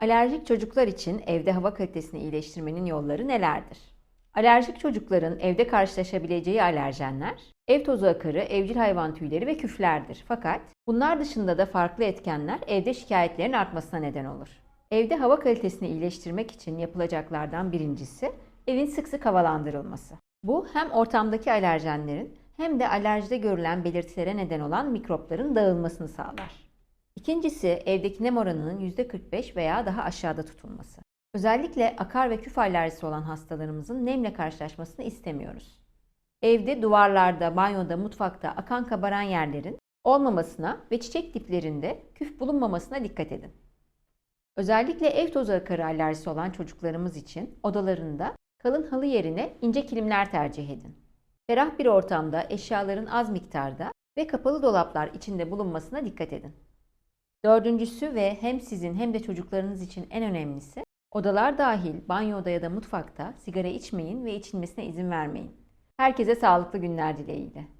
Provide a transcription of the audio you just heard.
Alerjik çocuklar için evde hava kalitesini iyileştirmenin yolları nelerdir? Alerjik çocukların evde karşılaşabileceği alerjenler, ev tozu akarı, evcil hayvan tüyleri ve küflerdir. Fakat bunlar dışında da farklı etkenler evde şikayetlerin artmasına neden olur. Evde hava kalitesini iyileştirmek için yapılacaklardan birincisi evin sık sık havalandırılması. Bu hem ortamdaki alerjenlerin hem de alerjide görülen belirtilere neden olan mikropların dağılmasını sağlar. İkincisi evdeki nem oranının %45 veya daha aşağıda tutulması. Özellikle akar ve küf alerjisi olan hastalarımızın nemle karşılaşmasını istemiyoruz. Evde duvarlarda, banyoda, mutfakta akan kabaran yerlerin olmamasına ve çiçek diplerinde küf bulunmamasına dikkat edin. Özellikle ev tozu akarı alerjisi olan çocuklarımız için odalarında kalın halı yerine ince kilimler tercih edin. Ferah bir ortamda eşyaların az miktarda ve kapalı dolaplar içinde bulunmasına dikkat edin. Dördüncüsü ve hem sizin hem de çocuklarınız için en önemlisi, odalar dahil banyoda ya da mutfakta sigara içmeyin ve içilmesine izin vermeyin. Herkese sağlıklı günler dileğiyle.